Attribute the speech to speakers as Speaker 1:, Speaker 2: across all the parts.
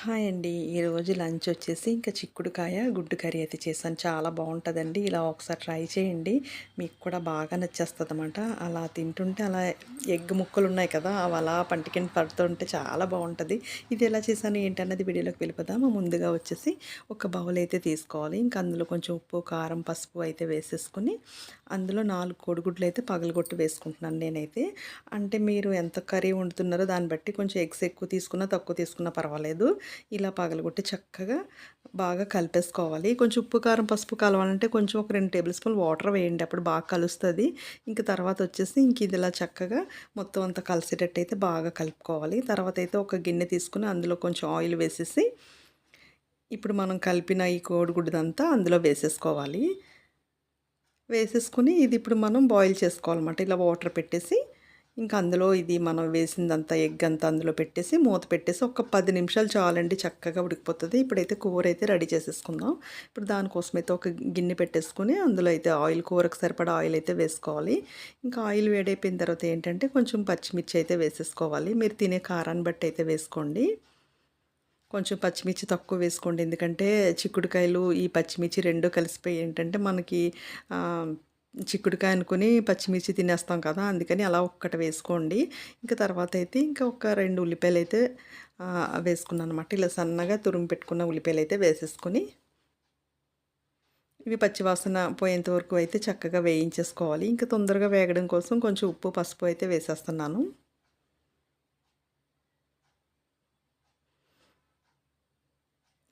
Speaker 1: Hi అండి. ఈరోజు lunch వచ్చేసి ఇంకా చిక్కుడుకాయ గుడ్డు కర్రీ అయితే చేశాను. చాలా బాగుంటుందండి. ఇలా ఒకసారి ట్రై చేయండి. మీకు కూడా బాగా నచ్చేస్తుంది అనమాట అలా తింటుంటే అలా ఎగ్ ముక్కలు ఉన్నాయి కదా అవి అలా పంటికిని పడుతుంటే చాలా బాగుంటుంది. ఇది ఎలా చేశాను ఏంటన్నది వీడియోలోకి వెళ్ళిపోదాము ముందుగా వచ్చేసి ఒక బౌల్ అయితే తీసుకోవాలి. ఇంకా అందులో కొంచెం ఉప్పు కారం పసుపు అయితే వేసేసుకుని అందులో నాలుగు కోడిగుడ్లు అయితే పగలగొట్టి వేసుకుంటున్నాను నేనైతే. అంటే మీరు ఎంత కర్రీ వండుతున్నారో దాన్ని బట్టి కొంచెం ఎగ్స్ ఎక్కువ తీసుకున్నా తక్కువ తీసుకున్నా పర్వాలేదు. ఇలా పగలగొట్టి చక్కగా బాగా కలిపేసుకోవాలి. కొంచెం ఉప్పు కారం పసుపు కలవాలంటే కొంచెం ఒక రెండు టేబుల్ స్పూన్ వాటర్ వేయండి. అప్పుడు బాగా కలుస్తుంది. ఇంక తర్వాత వచ్చేసి ఇంక ఇది ఇలా చక్కగా మొత్తం అంతా కలిసేటట్టు అయితే బాగా కలుపుకోవాలి. తర్వాత అయితే ఒక గిన్నె తీసుకుని అందులో కొంచెం ఆయిల్ వేసేసి ఇప్పుడు మనం కలిపిన ఈ కోడిగుడ్డదంతా అందులో వేసేసుకోవాలి. వేసేసుకుని ఇది ఇప్పుడు మనం బాయిల్ చేసుకోవాలన్నమాట. ఇలా వాటర్ పెట్టేసి ఇంకా అందులో ఇది మనం వేసిందంతా ఎగ్ అంతా అందులో పెట్టేసి మూత పెట్టేసి ఒక పది నిమిషాలు చాలండి చక్కగా ఉడికిపోతుంది. ఇప్పుడైతే కూర అయితే రెడీ చేసేసుకుందాం. ఇప్పుడు దానికోసం అయితే ఒక గిన్నె పెట్టేసుకుని అందులో అయితే ఆయిల్ కూరకు సరిపడా ఆయిల్ అయితే వేసుకోవాలి. ఇంకా ఆయిల్ వేడైపోయిన తర్వాత ఏంటంటే కొంచెం పచ్చిమిర్చి అయితే వేసేసుకోవాలి. మీరు తినే కారాన్ని బట్టి అయితే వేసుకోండి. కొంచెం పచ్చిమిర్చి తక్కువ వేసుకోండి. ఎందుకంటే చిక్కుడుకాయలు ఈ పచ్చిమిర్చి రెండు కలిసిపోయి ఏంటంటే మనకి చిక్కుడుకాయ అనుకుని పచ్చిమిర్చి తినేస్తాం కదా అందుకని అలా ఒక్కటి వేసుకోండి. ఇంకా తర్వాత అయితే ఇంకా ఒక రెండు ఉల్లిపాయలు అయితే వేసుకున్నాను అనమాట ఇలా సన్నగా తురుము పెట్టుకున్న ఉల్లిపాయలు అయితే వేసేసుకొని ఇవి పచ్చివాసన పోయేంత వరకు అయితే చక్కగా వేయించేసుకోవాలి. ఇంకా తొందరగా వేగడం కోసం కొంచెం ఉప్పు పసుపు అయితే వేసేస్తున్నాను.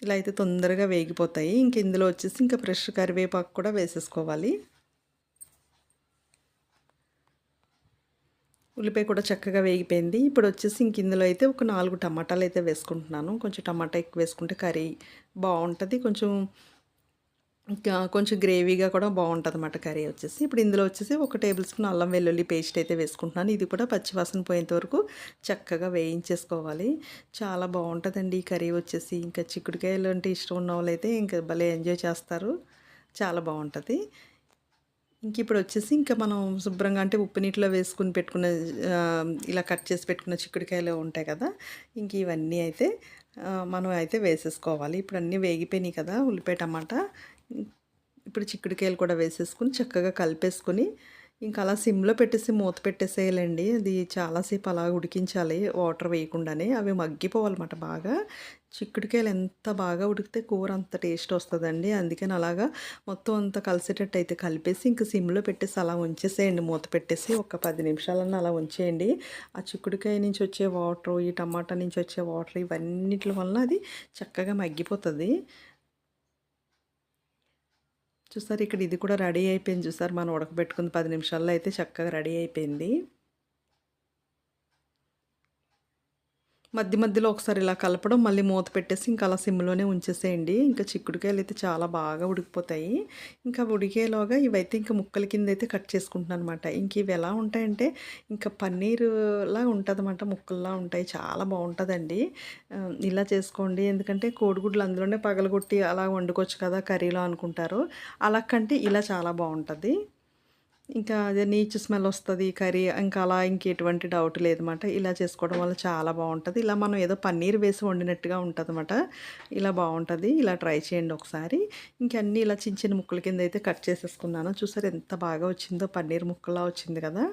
Speaker 1: ఇలా అయితే తొందరగా వేగిపోతాయి. ఇంక ఇందులో వచ్చేసి ఇంకా ఫ్రెష్ కరివేపాకు కూడా వేసేసుకోవాలి. ఉల్లిపాయ కూడా చక్కగా వేగిపోయింది. ఇప్పుడు వచ్చేసి ఇంక ఇందులో అయితే ఒక నాలుగు టమాటాలు అయితే వేసుకుంటున్నాను. కొంచెం టమాటా ఎక్కువ వేసుకుంటే కర్రీ బాగుంటుంది. కొంచెం ఇంకా కొంచెం గ్రేవీగా కూడా బాగుంటుంది అన్నమాట కర్రీ వచ్చేసి. ఇప్పుడు ఇందులో వచ్చేసి ఒక టేబుల్ స్పూన్ అల్లం వెల్లుల్లి పేస్ట్ అయితే వేసుకుంటున్నాను. ఇది కూడా పచ్చివాసన పోయేంత వరకు చక్కగా వేయించేసుకోవాలి. చాలా బాగుంటుందండి ఈ కర్రీ వచ్చేసి. ఇంకా చిక్కుడుకాయలు అంటే ఇష్టం ఉన్న వాళ్ళైతే ఇంకా భలే ఎంజాయ్ చేస్తారు. చాలా బాగుంటుంది. ఇంక ఇప్పుడు వచ్చేసి ఇంకా మనం శుభ్రంగా అంటే ఉప్పు నీటిలో వేసుకుని పెట్టుకున్న ఇలా కట్ చేసి పెట్టుకున్న చిక్కుడుకాయలు ఉంటాయి కదా ఇంక ఇవన్నీ అయితే మనం అయితే వేసేసుకోవాలి. ఇప్పుడు అన్నీ వేగిపోయినాయి కదా ఉల్లిపాయ టమాటా ఇప్పుడు చిక్కుడుకాయలు కూడా వేసేసుకుని చక్కగా కలిపేసుకొని ఇంకా అలా సిమ్లో పెట్టేసి మూత పెట్టేసేయాలండి. అది చాలాసేపు అలా ఉడికించాలి వాటర్ వేయకుండానే. అవి మగ్గిపోవాలన్నమాట బాగా. చిక్కుడుకాయలు ఎంత బాగా ఉడికితే కూర అంత టేస్ట్ వస్తుందండి. అందుకని అలాగా మొత్తం అంతా కలిసేటట్టు అయితే కలిపేసి ఇంకా సిమ్లో పెట్టేసి అలా ఉంచేసేయండి. మూత పెట్టేసి ఒక పది నిమిషాలన్నా అలా ఉంచేయండి. ఆ చిక్కుడుకాయ నుంచి వచ్చే వాటర్ ఈ టమాటా నుంచి వచ్చే వాటర్ ఇవన్నిటి వలన అది చక్కగా మగ్గిపోతుంది. చూసారు ఇక్కడ ఇది కూడా రెడీ అయిపోయింది. చూసారు మనం ఉడకబెట్టుకుంది పది నిమిషాల్లో అయితే చక్కగా రెడీ అయిపోయింది. మధ్య మధ్యలో ఒకసారి ఇలా కలపడం మళ్ళీ మూత పెట్టేసి ఇంకా అలా సిమ్లోనే ఉంచేసేయండి. ఇంకా చిక్కుడుకాయలు అయితే చాలా బాగా ఉడికిపోతాయి. ఇంకా ఉడికేలోగా ఇవైతే ఇంకా ముక్కల కింద అయితే కట్ చేసుకుంటున్నాను అనమాట ఇంక ఇవి ఎలా ఉంటాయంటే ఇంకా పన్నీరులా ఉంటుందన్నమాట. ముక్కల్లా ఉంటాయి. చాలా బాగుంటుందండి. ఇలా చేసుకోండి. ఎందుకంటే కోడిగుడ్లు అందులోనే పగలగొట్టి అలా వండుకోవచ్చు కదా కర్రీలో అనుకుంటారు. అలా కంటే ఇలా చాలా బాగుంటుంది. ఇంకా అదే నీచు స్మెల్ వస్తుంది కర్రీ ఇంకా అలా ఇంకెటువంటి డౌట్ లేదన్నమాట. ఇలా చేసుకోవడం వల్ల చాలా బాగుంటుంది. ఇలా మనం ఏదో పన్నీర్ వేసి వండినట్టుగా ఉంటుంది అనమాట ఇలా బాగుంటుంది. ఇలా ట్రై చేయండి ఒకసారి. ఇంకన్నీ ఇలా చిన్న చిన్న ముక్కల కింద అయితే కట్ చేసేసుకున్నాను. చూసారు ఎంత బాగా వచ్చిందో పన్నీర్ ముక్కలా వచ్చింది కదా.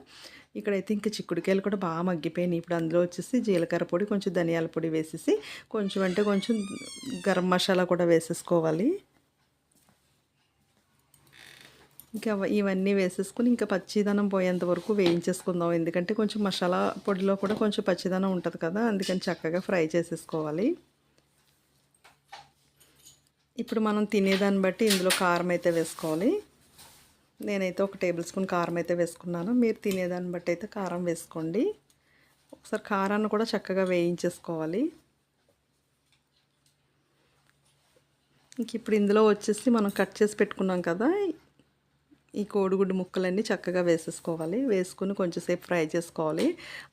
Speaker 1: ఇక్కడైతే ఇంకా చిక్కుడుకాయలు కూడా బాగా మగ్గిపోయినాయి. ఇప్పుడు అందులో వచ్చేసి జీలకర్ర పొడి కొంచెం ధనియాల పొడి వేసేసి కొంచెం అంటే కొంచెం గరం మసాలా కూడా వేసేసుకోవాలి. ఇంకా ఇవన్నీ వేసేసుకుని ఇంకా పచ్చిదనం పోయేంత వరకు వేయించేసుకుందాం. ఎందుకంటే కొంచెం మసాలా పొడిలో కూడా కొంచెం పచ్చిదనం ఉంటుంది కదా అందుకని చక్కగా ఫ్రై చేసేసుకోవాలి. ఇప్పుడు మనం తినేదాన్ని బట్టి ఇందులో కారం అయితే వేసుకోవాలి. నేనైతే ఒక టేబుల్ స్పూన్ కారం అయితే వేసుకున్నాను. మీరు తినేదాన్ని బట్టి అయితే కారం వేసుకోండి. ఒకసారి కారాన్ని కూడా చక్కగా వేయించేసుకోవాలి. ఇంక ఇప్పుడు ఇందులో వచ్చేసి మనం కట్ చేసి పెట్టుకున్నాం కదా ఈ కోడిగుడ్డు ముక్కలన్నీ చక్కగా వేసేసుకోవాలి. వేసుకుని కొంచెంసేపు ఫ్రై చేసుకోవాలి.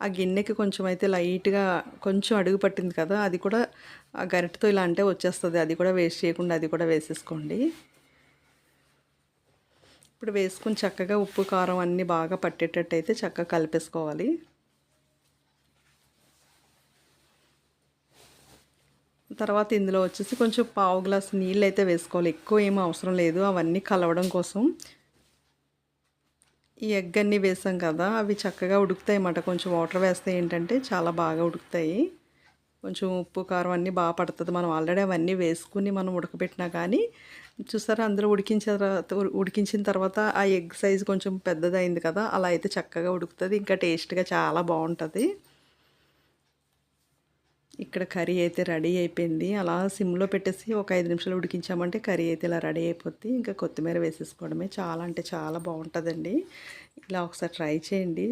Speaker 1: ఆ గిన్నెకి కొంచెం అయితే లైట్గా కొంచెం అడుగు పట్టింది కదా అది కూడా ఆ గరిటతో ఇలా అంటే వచ్చేస్తుంది. అది కూడా వేస్ట్ చేయకుండా అది కూడా వేసేసుకోండి. ఇప్పుడు వేసుకుని చక్కగా ఉప్పు కారం అన్నీ బాగా పట్టేటట్టు అయితే చక్కగా కలిపేసుకోవాలి. తర్వాత ఇందులో వచ్చేసి కొంచెం పావు గ్లాస్ నీళ్ళు అయితే వేసుకోవాలి. ఎక్కువ ఏం అవసరం లేదు. అవన్నీ కలవడం కోసం ఈ ఎగ్ అన్నీ వేసాం కదా అవి చక్కగా ఉడుకుతాయి అన్నమాట. కొంచెం వాటర్ వేస్తే ఏంటంటే చాలా బాగా ఉడుకుతాయి. కొంచెం ఉప్పు కారం అన్నీ బాగా పడుతుంది. మనం ఆల్రెడీ అవన్నీ వేసుకుని మనం ఉడకబెట్టినా కానీ చూసారా అందరూ ఉడికించిన తర్వాత ఉడికించిన తర్వాత ఆ ఎగ్ సైజ్ కొంచెం పెద్దదైంది కదా అలా అయితే చక్కగా ఉడుకుతుంది. ఇంకా టేస్ట్గా చాలా బాగుంటుంది. ఇక్కడ కర్రీ అయితే రెడీ అయిపోయింది. అలా సిమ్లో పెట్టేసి ఒక ఐదు నిమిషాలు ఉడికించామంటే కర్రీ అయితే ఇలా రెడీ అయిపోద్ది. ఇంకా కొత్తిమీర వేసేసుకోవడమే. చాలా అంటే చాలా బాగుంటుందండి. ఇలా ఒకసారి ట్రై చేయండి.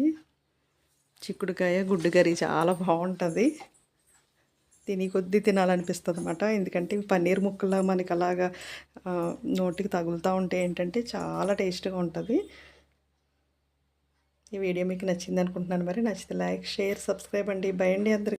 Speaker 1: చిక్కుడుకాయ గుడ్డు కర్రీ చాలా బాగుంటుంది. తిని కొద్దీ తినాలనిపిస్తుంది అనమాట ఎందుకంటే పన్నీర్ ముక్కలు మనకి అలాగా నోటికి తగులుతూ ఉంటే ఏంటంటే చాలా టేస్ట్గా ఉంటుంది. ఈ వీడియో మీకు నచ్చింది అనుకుంటున్నాను మరి. నచ్చితే లైక్ షేర్ సబ్స్క్రైబ్ అండి. భయండి అందరికీ అందరికి.